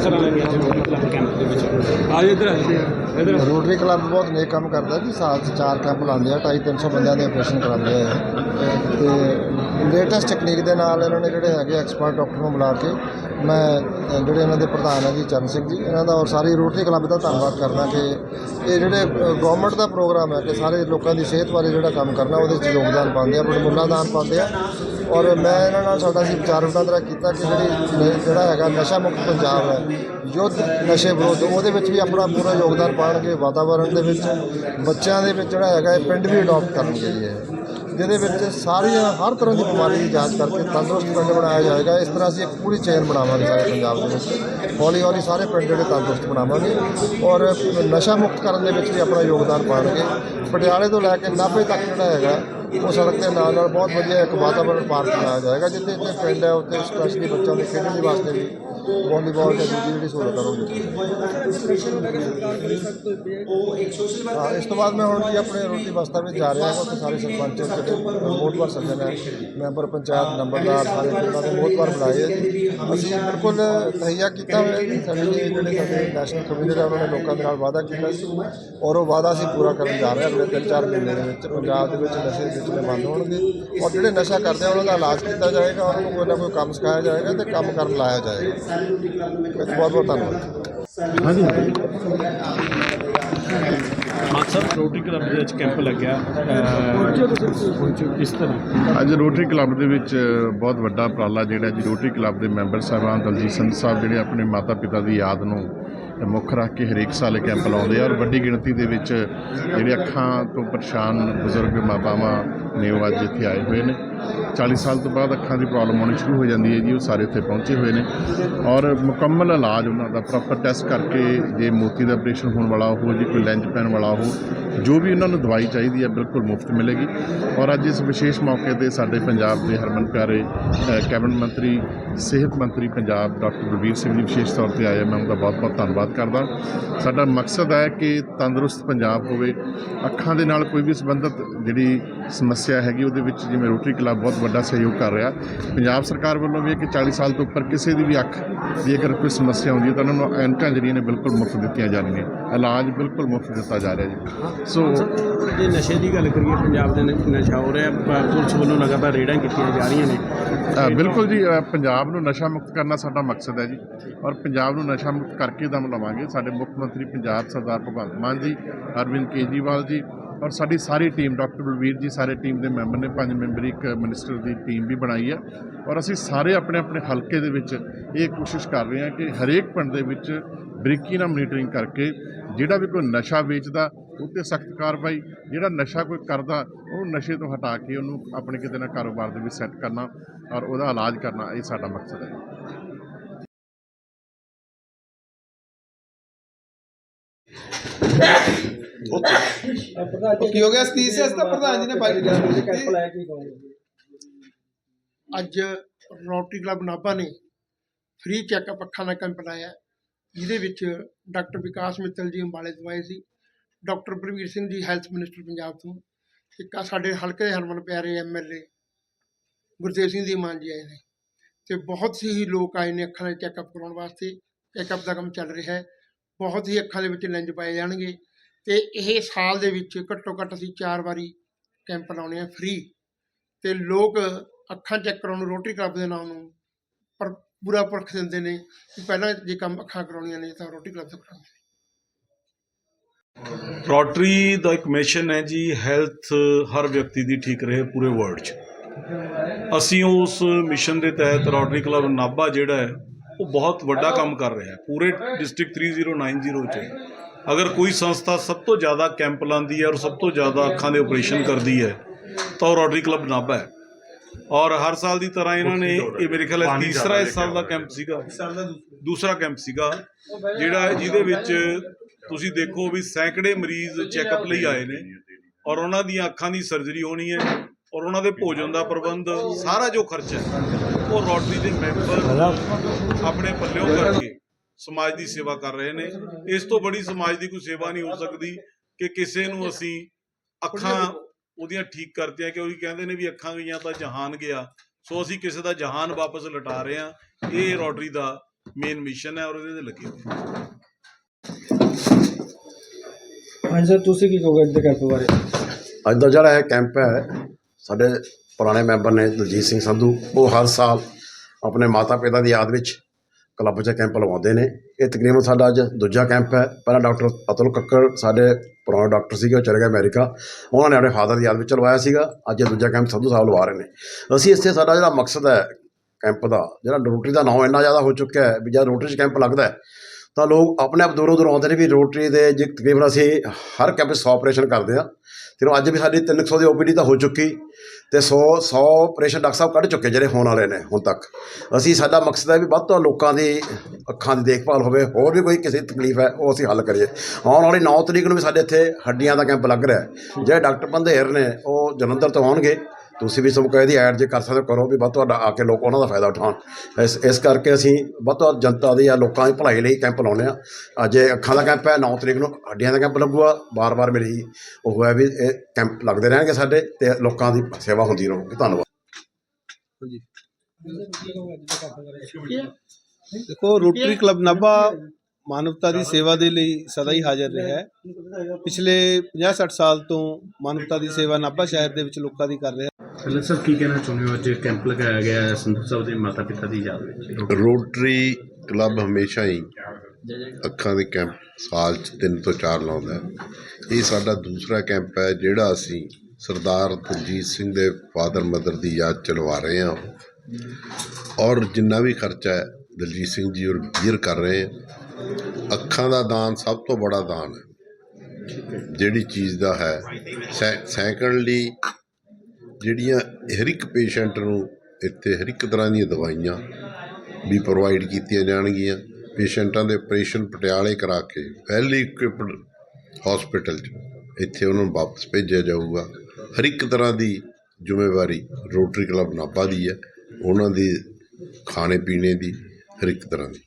ਤਰ੍ਹਾਂ ਲੱਗਿਆ ਜੀ ਮਤਲਬ ਕੈਂਪ ਦੇ ਵਿੱਚ। ਆ ਇਧਰ ਇਧਰ ਰੋਟਰੀ ਕਲੱਬ ਬਹੁਤ ਨੇਕ ਕੰਮ ਕਰਦਾ ਜੀ ਸਾਲ 'ਚ ਚਾਰ ਕੈਂਪ ਲਾਉਂਦੇ ਆ 250 ਬੰਦਿਆਂ ਦੇ ਆਪਰੇਸ਼ਨ ਕਰਾਉਂਦੇ ਆ ਤੇ ਲੇਟੈਸਟ ਟੈਕਨੀਕ ਦੇ ਨਾਲ ਇਹਨਾਂ ਨੇ ਜਿਹੜੇ ਹੈਗੇ ਐਕਸਪਰਟ ਡਾਕਟਰ ਨੂੰ ਬੁਲਾ ਕੇ ਮੈਂ ਜਿਹੜੇ ਇਹਨਾਂ ਦੇ ਪ੍ਰਧਾਨ ਹੈ ਜੀ, ਚਰਨ ਸਿੰਘ ਜੀ, ਇਹਨਾਂ ਦਾ ਔਰ ਸਾਰੀ ਰੋਟਰੀ ਕਲੱਬ ਦਾ ਧੰਨਵਾਦ ਕਰਦਾ ਕਿ ਇਹ ਜਿਹੜੇ ਗਵਰਨਮੈਂਟ ਦਾ ਪ੍ਰੋਗਰਾਮ ਹੈ ਕਿ ਸਾਰੇ ਲੋਕਾਂ ਦੀ ਸਿਹਤ ਬਾਰੇ ਜਿਹੜਾ ਕੰਮ ਕਰਨਾ, ਉਹਦੇ 'ਚ ਯੋਗਦਾਨ ਪਾਉਂਦੇ ਆ ਬੜਮੁੱਲਾ ਦਾਨ ਪਾਉਂਦੇ ਆ। ਔਰ ਮੈਂ ਇਹਨਾਂ ਨਾਲ ਸਾਡਾ ਸੀ ਵਿਚਾਰ ਵਟਾਂਦਰਾ ਕੀਤਾ ਕਿ ਜਿਹੜੀ ਜਿਹੜਾ ਹੈਗਾ ਨਸ਼ਾ ਮੁਕਤ ਪੰਜਾਬ ਹੈ, ਯੁੱਧ ਨਸ਼ੇ ਵਿਰੁੱਧ, ਉਹਦੇ ਵਿੱਚ ਵੀ ਆਪਣਾ ਪੂਰਾ ਯੋਗਦਾਨ ਪਾਉਣਗੇ ਵਾਤਾਵਰਣ ਦੇ ਵਿੱਚ, ਬੱਚਿਆਂ ਦੇ ਵਿੱਚ ਜਿਹੜਾ ਹੈਗਾ ਇਹ ਪਿੰਡ ਵੀ ਅਡਾਪਟ ਕਰਨਗੇ ਜੀ ਇਹ। ਜਿਹਦੇ ਵਿੱਚ ਸਾਰੀਆਂ, ਹਰ ਤਰ੍ਹਾਂ ਦੀ ਬਿਮਾਰੀ ਦੀ ਜਾਂਚ ਕਰਕੇ ਤੰਦਰੁਸਤ ਪਿੰਡ ਬਣਾਇਆ ਜਾਏਗਾ। ਇਸ ਤਰ੍ਹਾਂ ਅਸੀਂ ਇੱਕ ਪੂਰੀ ਚੇਨ ਬਣਾਵਾਂਗੇ ਸਾਰੇ ਪੰਜਾਬ ਦੇ ਵਿੱਚ। ਹੌਲੀ ਹੌਲੀ ਸਾਰੇ ਪਿੰਡ ਜਿਹੜੇ ਤੰਦਰੁਸਤ ਬਣਾਵਾਂਗੇ ਔਰ ਨਸ਼ਾ ਮੁਕਤ ਕਰਨ ਦੇ ਵਿੱਚ ਵੀ ਆਪਣਾ ਯੋਗਦਾਨ ਪਾਉਣਗੇ। ਪਟਿਆਲੇ ਤੋਂ ਲੈ ਕੇ ਨਾਭੇ ਤੱਕ ਜਿਹੜਾ ਹੈਗਾ ਉਹ ਸੜਕ ਦੇ ਨਾਲ ਨਾਲ ਬਹੁਤ ਵਧੀਆ ਇੱਕ ਵਾਤਾਵਰਣ ਪਾਰਕ ਬਣਾਇਆ ਜਾਏਗਾ ਜਿੱਥੇ ਇੱਥੇ ਪਿੰਡ ਹੈ ਉੱਥੇ ਸਪੈਸ਼ਲੀ ਬੱਚਿਆਂ ਦੇ ਖੇਡਣ ਦੇ ਵਾਸਤੇ ਵੀ ਵਾਲੀਬਾਲ ਤੇ ਦੂਜੀ ਜਿਹੜੀ ਸਹੂਲਤ ਕਰੋਗੇ ਹਾਂ ਇਸ ਤੋਂ ਬਾਅਦ ਮੈਂ ਹੁਣ ਜੀ ਆਪਣੇ ਰੋਟੀ ਬਸਤਾ ਵਿੱਚ ਜਾ ਰਿਹਾ ਹਾਂ ਉੱਥੇ ਸਾਰੇ ਸਰਪੰਚ ਜਿਹੜੇ ਮੋਹਤਵਾਰ ਸੱਜਣ ਹੈ ਮੈਂਬਰ ਪੰਚਾਇਤ ਨੰਬਰਦਾਰ ਸਾਰੇ ਪਿੰਡਾਂ ਦੇ ਮੋਹਤਵਾਰ ਬੁਲਾਏ ਹੈ ਜੀ। ਅਸੀਂ ਬਿਲਕੁਲ ਤਹਈਆ ਕੀਤਾ ਹੋਇਆ ਜੀ ਸਾਡੇ ਜਿਹੜੇ ਸਾਡੇ ਨੈਸ਼ਨਲ ਕਮਿਊਨਿਟੀ ਦਾ ਉਹਨਾਂ ਨੇ ਲੋਕਾਂ ਦੇ ਨਾਲ ਵਾਅਦਾ ਕੀਤਾ ਸੀ ਔਰ ਉਹ ਵਾਅਦਾ ਅਸੀਂ ਪੂਰਾ ਕਰਨ ਜਾ ਰਹੇ ਹਾਂ ਅਗਲੇ ਤਿੰਨ ਚਾਰ ਮਹੀਨੇ ਦੇ ਵਿੱਚ ਪੰਜਾਬ ਦੇ ਵਿੱਚ ਨਸ਼ੇ ਵਿਚਲੇ ਬੰਦ ਹੋਣਗੇ ਔਰ ਜਿਹੜੇ ਨਸ਼ਾ ਕਰਦੇ ਆ ਉਹਨਾਂ ਦਾ ਇਲਾਜ ਕੀਤਾ ਜਾਏਗਾ ਉਹਨਾਂ ਨੂੰ ਕੋਈ ਨਾ ਕੋਈ ਕੰਮ ਸਿਖਾਇਆ ਜਾਏਗਾ ਤੇ ਕੰਮ ਕਰਨ ਲਾਇਆ ਜਾਏਗਾ। ਬਹੁਤ ਬਹੁਤ ਧੰਨਵਾਦ। ਹਾਂਜੀ। ਮਾਨਸਰ ਰੋਟਰੀ ਕਲੱਬ ਦੇ ਵਿੱਚ ਕੈਂਪ ਲੱਗਿਆ ਇਸ ਤਰ੍ਹਾਂ? ਅੱਜ ਰੋਟਰੀ ਕਲੱਬ ਦੇ ਵਿੱਚ ਬਹੁਤ ਵੱਡਾ ਉਪਰਾਲਾ ਜਿਹੜਾ ਜੀ ਰੋਟਰੀ ਕਲੱਬ ਦੇ ਮੈਂਬਰ ਸਾਹਿਬਾਨ ਦਲਜੀਤ ਸਿੰਘ ਸਾਹਿਬ ਜਿਹੜੇ ਆਪਣੇ ਮਾਤਾ ਪਿਤਾ ਦੀ ਯਾਦ ਨੂੰ ਮੁੱਖ ਰੱਖ ਕੇ ਹਰੇਕ ਸਾਲ ਇਹ ਕੈਂਪ ਲਾਉਂਦੇ ਆ ਔਰ ਵੱਡੀ ਗਿਣਤੀ ਦੇ ਵਿੱਚ ਜਿਹੜੇ ਅੱਖਾਂ ਤੋਂ ਪਰੇਸ਼ਾਨ ਬਜ਼ੁਰਗ ਮਾਪਾਵਾਂ ਨੇ ਉਹ ਅੱਜ ਇੱਥੇ ਆਏ ਹੋਏ ਨੇ। 40 ਸਾਲ ਤੋਂ ਬਾਅਦ ਅੱਖਾਂ ਦੀ ਪ੍ਰੋਬਲਮ ਆਉਣੀ ਸ਼ੁਰੂ ਹੋ ਜਾਂਦੀ ਹੈ ਜੀ, ਉਹ ਸਾਰੇ ਇੱਥੇ ਪਹੁੰਚੇ ਹੋਏ ਨੇ। ਔਰ ਮੁਕੰਮਲ ਇਲਾਜ ਉਹਨਾਂ ਦਾ ਪ੍ਰੋਪਰ ਟੈਸਟ ਕਰਕੇ ਜੇ ਮੋਤੀ ਦਾ ਆਪਰੇਸ਼ਨ ਹੋਣ ਵਾਲਾ ਹੋ, ਜੇ ਕੋਈ ਲੈਂਜ ਪੈਣ ਵਾਲਾ ਹੋ, ਜੋ ਵੀ ਉਹਨਾਂ ਨੂੰ ਦਵਾਈ ਚਾਹੀਦੀ ਹੈ, ਬਿਲਕੁਲ ਮੁਫਤ ਮਿਲੇਗੀ। ਔਰ ਅੱਜ ਇਸ ਵਿਸ਼ੇਸ਼ ਮੌਕੇ ਤੇ ਸਾਡੇ ਪੰਜਾਬ ਦੇ ਹਰਮਨ ਪਿਆਰੇ ਕੈਬਨਿਟ ਮੰਤਰੀ, ਸਿਹਤ ਮੰਤਰੀ ਪੰਜਾਬ ਡਾਕਟਰ ਬਲਬੀਰ ਸਿੰਘ ਜੀ ਵਿਸ਼ੇਸ਼ ਤੌਰ ਤੇ ਆਏ ਮੈਂ ਉਹਨਾਂ ਦਾ ਬਹੁਤ ਬਹੁਤ ਧੰਨਵਾਦ ਕਰਦਾ। ਸਾਡਾ ਮਕਸਦ ਹੈ ਕਿ ਤੰਦਰੁਸਤ ਪੰਜਾਬ ਹੋਵੇ। ਅੱਖਾਂ ਦੇ ਨਾਲ ਕੋਈ ਵੀ ਸੰਬੰਧਿਤ ਜਿਹੜੀ ਸਮੱਸਿਆ ਹੈਗੀ, ਉਹਦੇ ਵਿੱਚ ਜਿਵੇਂ ਰੋਟਰੀ ਕਲੱਬ ਬਹੁਤ ਵੱਡਾ ਸਹਿਯੋਗ ਕਰ ਰਿਹਾ। ਪੰਜਾਬ ਸਰਕਾਰ ਵੱਲੋਂ ਵੀ ਕਿ 40 ਸਾਲ ਤੋਂ ਉੱਪਰ ਕਿਸੇ ਦੀ ਵੀ ਅੱਖ ਜੇਕਰ ਕੋਈ ਸਮੱਸਿਆ ਹੁੰਦੀ ਹੈ ਤਾਂ ਉਹਨਾਂ ਨੂੰ ਐਨਕਾਂ ਜਿਹੜੀਆਂ ਨੇ ਬਿਲਕੁਲ ਮੁਫਤ ਦਿੱਤੀਆਂ ਜਾਣਗੀਆਂ ਇਲਾਜ ਬਿਲਕੁਲ ਮੁਫਤ ਦਿੱਤਾ ਜਾ ਰਿਹਾ ਜੀ। ਸੋ ਜੇ ਨਸ਼ੇ ਦੀ ਗੱਲ ਕਰੀਏ ਪੰਜਾਬ ਦੇ ਨਸ਼ਾ ਹੋ ਰਿਹਾ ਪੁਲਿਸ ਵੱਲੋਂ ਲਗਾਤਾਰ ਰੇਡਾਂ ਕੀਤੀਆਂ ਜਾ ਰਹੀਆਂ ਨੇ। ਬਿਲਕੁਲ ਜੀ ਪੰਜਾਬ ਨੂੰ ਨਸ਼ਾ ਮੁਕਤ ਕਰਨਾ ਸਾਡਾ ਮਕਸਦ ਹੈ ਜੀ। ਔਰ ਪੰਜਾਬ ਨੂੰ ਨਸ਼ਾ ਮੁਕਤ ਕਰਕੇ ਦਮ ਲਵਾਂਗੇ। ਸਾਡੇ ਮੁੱਖ ਮੰਤਰੀ ਪੰਜਾਬ ਸਰਦਾਰ ਭਗਵੰਤ ਮਾਨ ਜੀ ਅਰਵਿੰਦ ਕੇਜਰੀਵਾਲ ਜੀ ਔਰ ਸਾਡੀ ਸਾਰੀ ਟੀਮ, ਡਾਕਟਰ ਬਲਵੀਰ ਜੀ, ਸਾਰੇ ਟੀਮ ਦੇ ਮੈਂਬਰ ਨੇ, ਪੰਜ ਮੈਂਬਰੀ, ਇੱਕ ਮਿਨਿਸਟਰ ਦੀ ਟੀਮ ਵੀ ਬਣਾਈ ਹੈ ਔਰ ਅਸੀਂ ਸਾਰੇ ਆਪਣੇ ਆਪਣੇ ਹਲਕੇ ਦੇ ਵਿੱਚ ਇਹ ਕੋਸ਼ਿਸ਼ ਕਰ ਰਹੇ ਹਾਂ ਕਿ ਹਰੇਕ ਪਿੰਡ ਦੇ ਵਿੱਚ ਬਰੀਕੀ ਨਾਲ ਮੋਨੀਟਰਿੰਗ ਕਰਕੇ ਜਿਹੜਾ ਵੀ ਕੋਈ ਨਸ਼ਾ ਵੇਚਦਾ ਉਹ 'ਤੇ ਸਖਤ ਕਾਰਵਾਈ, ਜਿਹੜਾ ਨਸ਼ਾ ਕੋਈ ਕਰਦਾ ਉਹ ਨਸ਼ੇ ਤੋਂ ਹਟਾ ਕੇ ਉਹਨੂੰ ਆਪਣੇ ਕਿਤੇ ਨਾ ਕਾਰੋਬਾਰ ਦੇ ਵਿੱਚ ਸੈੱਟ ਕਰਨਾ ਔਰ ਉਹਦਾ ਇਲਾਜ ਕਰਨਾ, ਇਹ ਸਾਡਾ ਮਕਸਦ ਹੈ। ਕੀ ਹੋ ਗਿਆ? ਸਤੀਸ਼ ਇਸ ਦਾ ਪ੍ਰਧਾਨ ਜੀ ਨੇ ਬਾਈ ਅੱਜ ਰੋਟਰੀ ਕਲੱਬ ਨਾਭਾ ਨੇ ਫ੍ਰੀ ਚੈੱਕਅਪ ਅੱਖਾਂ ਦਾ ਕੈਂਪ ਲਾਇਆ ਜਿਹਦੇ ਵਿੱਚ ਡਾਕਟਰ ਵਿਕਾਸ ਮਿੱਤਲ ਜੀ ਅੰਬਾਲੇ ਤੋਂ ਆਏ ਸੀ doctor Praveer Singh ji health minister Punjab ਤੋਂ ਇੱਕ ਸਾਡੇ ਹਲਕੇ ਦੇ ਹਰਮਨ ਪਿਆਰੇ ਐਮਐਲਏ ਗੁਰਦੇਵ ਸਿੰਘ ਜੀ ਮਾਨ ਜੀ ਆਏ ਨੇ ਤੇ ਬਹੁਤ ਹੀ ਲੋਕ ਆਏ ਨੇ ਅੱਖਾਂ ਦਾ ਚੈੱਕਅਪ ਕਰਾਉਣ ਵਾਸਤੇ ਚੈੱਕਅਪ ਦਾ ਕੰਮ ਚੱਲ ਰਿਹਾ ਹੈ ਬਹੁਤ ਹੀ ਅੱਖਾਂ ਦੇ ਵਿੱਚ ਲੈਂਜ ਪਾਏ ਜਾਣਗੇ ਤੇ ਇਹ ਸਾਲ ਦੇ ਵਿੱਚ ਘੱਟੋ ਘੱਟ ਅਸੀਂ ਚਾਰ ਵਾਰੀ ਕੈਂਪ ਲਾਉਣੇ ਆ ਫ੍ਰੀ ਤੇ ਲੋਕ ਅੱਖਾਂ ਚੈੱਕ ਕਰਾਉਣ ਨੂੰ ਰੋਟਰੀ ਕਲੱਬ ਦੇ ਨਾਮ ਨੂੰ ਪਰ ਪੂਰਾ ਪਰਖ ਦਿੰਦੇ ਨੇ ਕਿ ਪਹਿਲਾਂ ਜੇ ਕੰਮ ਅੱਖਾਂ ਕਰਾਉਣੀਆਂ ਨੇ ਤਾਂ ਰੋਟਰੀ ਕਲੱਬ ਤੋਂ ਕਰਾਉਣੀਆਂ ਰੋਟਰੀ ਦਾ ਇੱਕ ਮਿਸ਼ਨ ਹੈ ਜੀ ਹੈਲਥ ਹਰ ਵਿਅਕਤੀ ਦੀ ਠੀਕ ਰਹੇ ਪੂਰੇ ਵਰਲਡ 'ਚ। ਅਸੀਂ ਉਸ ਮਿਸ਼ਨ ਦੇ ਤਹਿਤ ਰੋਟਰੀ ਕਲੱਬ ਨਾਭਾ ਜਿਹੜਾ ਹੈ, ਉਹ ਬਹੁਤ ਵੱਡਾ ਕੰਮ ਕਰ ਰਿਹਾ ਹੈ। ਪੂਰੇ ਡਿਸਟ੍ਰਿਕਟ 3090 'ਚ। ਅਗਰ ਕੋਈ ਸੰਸਥਾ ਸਭ ਤੋਂ ਜ਼ਿਆਦਾ ਕੈਂਪ ਲਾਉਂਦੀ ਹੈ ਔਰ ਸਭ ਤੋਂ ਜ਼ਿਆਦਾ ਅੱਖਾਂ ਦੇ ਆਪਰੇਸ਼ਨ ਕਰਦੀ ਹੈ ਤਾਂ ਉਹ ਰੋਟਰੀ ਕਲੱਬ ਨਾਭਾ ਹੈ। ਔਰ ਹਰ ਸਾਲ ਦੀ ਤਰ੍ਹਾਂ ਇਹਨਾਂ ਨੇ ਇਹ ਮੇਰੇ ਖਿਆਲ ਹੈ ਤੀਸਰਾ ਇਸ ਸਾਲ ਦਾ ਕੈਂਪ ਸੀਗਾ। ਦੂਸਰਾ। ਕੈਂਪ ਸੀਗਾ ਜਿਹੜਾ ਜਿਹਦੇ ਵਿੱਚ ਤੁਸੀਂ ਦੇਖੋ ਵੀ ਸੈਂਕੜੇ ਮਰੀਜ਼ ਚੈੱਕਅਪ ਲਈ ਆਏ ਨੇ ਔਰ ਉਹਨਾਂ ਦੀਆਂ ਅੱਖਾਂ ਦੀ ਸਰਜਰੀ ਹੋਣੀ ਹੈ ਔਰ ਉਹਨਾਂ ਦੇ ਭੋਜਨ ਦਾ ਪ੍ਰਬੰਧ ਸਾਰਾ ਜੋ ਖਰਚਾ ਹੈ ਉਹ ਰੋਟਰੀ ਦੇ ਮੈਂਬਰ ਆਪਣੇ ਪੱਲਿਓਂ ਕਰਕੇ ਸਮਾਜ ਦੀ ਸੇਵਾ ਕਰ ਰਹੇ ਨੇ। ਇਸ ਤੋਂ ਬੜੀ ਸਮਾਜ ਦੀ ਕੋਈ ਸੇਵਾ ਨਹੀਂ ਹੋ ਸਕਦੀ ਕਿ ਕਿਸੇ ਨੂੰ ਅਸੀਂ ਅੱਖਾਂ ਉਹਦੀਆਂ ਠੀਕ ਕਰਦੇ ਆ ਕਿ ਉਹ ਕਹਿੰਦੇ ਨੇ ਵੀ ਅੱਖਾਂ ਗਈਆਂ ਤਾਂ ਜਹਾਨ ਗਿਆ। ਸੋ ਅਸੀਂ ਕਿਸੇ ਦਾ ਜਹਾਨ ਵਾਪਸ ਲਟਾ ਰਹੇ ਹਾਂ। ਇਹ ਰੋਟਰੀ ਦਾ ਮੇਨ ਮਿਸ਼ਨ ਹੈ ਔਰ ਇਹਦੇ ਤੇ ਲੱਗੇ ਹੋਏ ਹਾਂ। ਸਰ ਤੁਸੀਂ ਕੀ ਕਹੋਗੇ ਅੱਜ ਦੇ ਕੈਂਪ ਬਾਰੇ? ਅੱਜ ਦਾ ਜਿਹੜਾ ਇਹ ਕੈਂਪ ਹੈ ਸਾਡੇ ਪੁਰਾਣੇ ਮੈਂਬਰ ਨੇ ਦਲਜੀਤ ਸਿੰਘ ਸੰਧੂ। ਉਹ ਹਰ ਸਾਲ ਆਪਣੇ ਮਾਤਾ ਪਿਤਾ ਦੀ ਯਾਦ ਵਿੱਚ ਕਲੱਬ 'ਚ ਕੈਂਪ ਲਵਾਉਂਦੇ ਨੇ। ਇਹ ਤਕਰੀਬਨ ਸਾਡਾ ਅੱਜ ਦੂਜਾ ਕੈਂਪ ਹੈ। ਪਹਿਲਾਂ ਡਾਕਟਰ ਅਤੁਲ ਕੱਕੜ, ਸਾਡੇ ਪੁਰਾਣੇ ਡਾਕਟਰ ਸੀਗੇ, ਉਹ ਚਲੇ ਗਏ ਅਮਰੀਕਾ। ਉਹਨਾਂ ਨੇ ਆਪਣੇ ਫਾਦਰ ਦੀ ਯਾਦ ਵਿੱਚ ਲਵਾਇਆ ਸੀਗਾ। ਅੱਜ ਇਹ ਦੂਜਾ ਕੈਂਪ ਸੰਧੂ ਸਾਹਿਬ ਲਵਾ ਰਹੇ ਨੇ। ਅਸੀਂ ਇੱਥੇ ਸਾਡਾ ਜਿਹੜਾ ਮਕਸਦ ਹੈ ਕੈਂਪ ਦਾ, ਜਿਹੜਾ ਰੋਟਰੀ ਦਾ ਨਾਮ ਇੰਨਾ ਜ਼ਿਆਦਾ ਹੋ ਚੁੱਕਿਆ ਹੈ ਵੀ ਜਦ ਰੋਟਰੀ 'ਚ ਕੈਂਪ ਲੱਗਦਾ ਹੈ, ਤਾਂ ਲੋਕ ਆਪਣੇ ਆਪ ਦੂਰੋਂ ਦੂਰੋਂ ਆਉਂਦੇ ਨੇ ਵੀ ਰੋਟਰੀ ਦੇ ਜੇ ਤਕਰੀਬਨ ਅਸੀਂ ਹਰ ਕੈਂਪ 'ਚ 100 ਆਪਰੇਸ਼ਨ ਕਰਦੇ ਆ ਤੇ ਅੱਜ ਵੀ ਸਾਡੀ 300 ਦੀ ਓਪੀਡੀ ਤਾਂ ਹੋ ਚੁੱਕੀ ਤੇ 100 100 ਆਪਰੇਸ਼ਨ ਡਾਕਟਰ ਸਾਹਿਬ ਕੱਢ ਚੁੱਕੇ ਜਿਹੜੇ ਹੋਣ ਵਾਲੇ ਨੇ ਹੁਣ ਤੱਕ। ਅਸੀਂ ਸਾਡਾ ਮਕਸਦ ਹੈ ਵੀ ਵੱਧ ਤੋਂ ਲੋਕਾਂ ਦੀ ਅੱਖਾਂ ਦੀ ਦੇਖਭਾਲ ਹੋਵੇ, ਹੋਰ ਵੀ ਕੋਈ ਕਿਸੇ ਤਕਲੀਫ ਹੈ, ਉਹ ਅਸੀਂ ਹੱਲ ਕਰੀਏ। ਆਉਣ ਵਾਲੀ 9 ਤਰੀਕ ਨੂੰ ਵੀ ਸਾਡੇ ਇੱਥੇ ਹੱਡੀਆਂ ਦਾ ਕੈਂਪ ਲੱਗ ਰਿਹਾ ਹੈ। ਜਿਹੜੇ ਡਾਕਟਰ ਬੰਦੇਰ ਨੇ, ਉਹ ਜਲੰਧਰ ਤੋਂ ਆਉਣਗੇ। ਤੁਸੀਂ ਵੀ ਸਭ ਇਹਦੀ ਐਡ ਜੇ ਕਰ ਸਕਦੇ ਹੋ, ਕਰੋ ਵੀ ਵੱਧ ਤੋਂ ਵੱਧ ਆ ਕੇ ਲੋਕ ਉਹਨਾਂ ਦਾ ਫਾਇਦਾ ਉਠਾਉਣ। ਇਸ ਇਸ ਕਰਕੇ ਅਸੀਂ ਵੱਧ ਤੋਂ ਵੱਧ ਜਨਤਾ ਦੀ ਜਾਂ ਲੋਕਾਂ ਦੀ ਭਲਾਈ ਲਈ ਕੈਂਪ ਲਾਉਂਦੇ ਆ ਅੱਜ ਇਹ ਅੱਖਾਂ ਦਾ ਕੈਂਪ ਹੈ 9 ਤਰੀਕ ਨੂੰ ਹੱਡੀਆਂ ਦਾ ਕੈਂਪ ਲੱਗੂਗਾ ਬਾਰ-ਬਾਰ ਮੇਰੀ ਉਹ ਹੈ ਵੀ ਇਹ ਕੈਂਪ ਲੱਗਦੇ ਰਹਿਣਗੇ ਸਾਡੇ ਤੇ ਲੋਕਾਂ ਦੀ ਸੇਵਾ ਹੁੰਦੀ ਰਹੂਗੀ। ਧੰਨਵਾਦ। ਦੇਖੋ ਰੋਟਰੀ ਕਲੱਬ ਨਾਭਾ ਮਾਨਵਤਾ ਦੀ ਸੇਵਾ ਦੇ ਲਈ ਸਦਾ ਹੀ ਹਾਜ਼ਰ ਰਿਹਾ ਹੈ। ਪਿਛਲੇ 50-60 ਸਾਲ ਤੋਂ ਮਾਨਵਤਾ ਦੀ ਸੇਵਾ ਨਾਭਾ ਸ਼ਹਿਰ ਦੇ ਵਿੱਚ ਲੋਕਾਂ ਦੀ ਕਰ ਰਿਹਾ ਪਹਿਲਾਂ ਸਰ, ਕੀ ਕਹਿਣਾ ਚਾਹੁੰਦੇ ਹੋ? ਅੱਜ ਕੈਂਪ ਲਗਾਇਆ ਗਿਆ ਹੈ ਸੰਧੂ ਸਾਹਿਬ ਦੇ ਮਾਤਾ ਪਿਤਾ ਦੀ ਯਾਦ ਵਿੱਚ। ਰੋਟਰੀ ਕਲੱਬ ਹਮੇਸ਼ਾ ਹੀ ਅੱਖਾਂ ਦੇ ਕੈਂਪ ਸਾਲ 'ਚ ਤਿੰਨ ਤੋਂ ਚਾਰ ਲਾਉਂਦਾ ਹੈ। ਇਹ ਸਾਡਾ ਦੂਸਰਾ ਕੈਂਪ ਹੈ ਜਿਹੜਾ ਅਸੀਂ ਸਰਦਾਰ ਦਲਜੀਤ ਸਿੰਘ ਦੇ ਫਾਦਰ ਮਦਰ ਦੀ ਯਾਦ ਚ ਲਵਾ ਰਹੇ ਹਾਂ। ਔਰ ਜਿੰਨਾ ਵੀ ਖਰਚਾ ਹੈ, ਦਲਜੀਤ ਸਿੰਘ ਜੀ ਔਰ ਵੀਰ ਕਰ ਰਹੇ ਹਾਂ। ਅੱਖਾਂ ਦਾ ਦਾਨ ਸਭ ਤੋਂ ਬੜਾ ਦਾਨ ਹੈ। ਜਿਹੜੀ ਚੀਜ਼ ਦਾ ਹੈ, ਸੈ- ਸੈਕੰਡਲੀ ਜਿਹੜੀਆਂ ਹਰ ਇੱਕ ਪੇਸ਼ੈਂਟ ਨੂੰ ਇੱਥੇ ਹਰ ਇੱਕ ਤਰ੍ਹਾਂ ਦੀਆਂ ਦਵਾਈਆਂ ਵੀ ਪ੍ਰੋਵਾਈਡ ਕੀਤੀਆਂ ਜਾਣਗੀਆਂ। ਪੇਸ਼ੈਂਟਾਂ ਦੇ ਆਪਰੇਸ਼ਨ ਪਟਿਆਲੇ ਕਰਾ ਕੇ ਵੈਲੀ ਇਕਵਿਪਡ ਹਸਪੀਟਲ 'ਚ ਇੱਥੇ ਉਹਨਾਂ ਨੂੰ ਵਾਪਸ ਭੇਜਿਆ ਜਾਊਗਾ। ਹਰ ਇੱਕ ਤਰ੍ਹਾਂ ਦੀ ਜ਼ਿੰਮੇਵਾਰੀ ਰੋਟਰੀ ਕਲੱਬ ਨਾਭਾ ਦੀ ਹੈ। ਉਹਨਾਂ ਦੀ ਖਾਣੇ ਪੀਣੇ ਦੀ ਹਰ ਇੱਕ ਤਰ੍ਹਾਂ ਦੀ।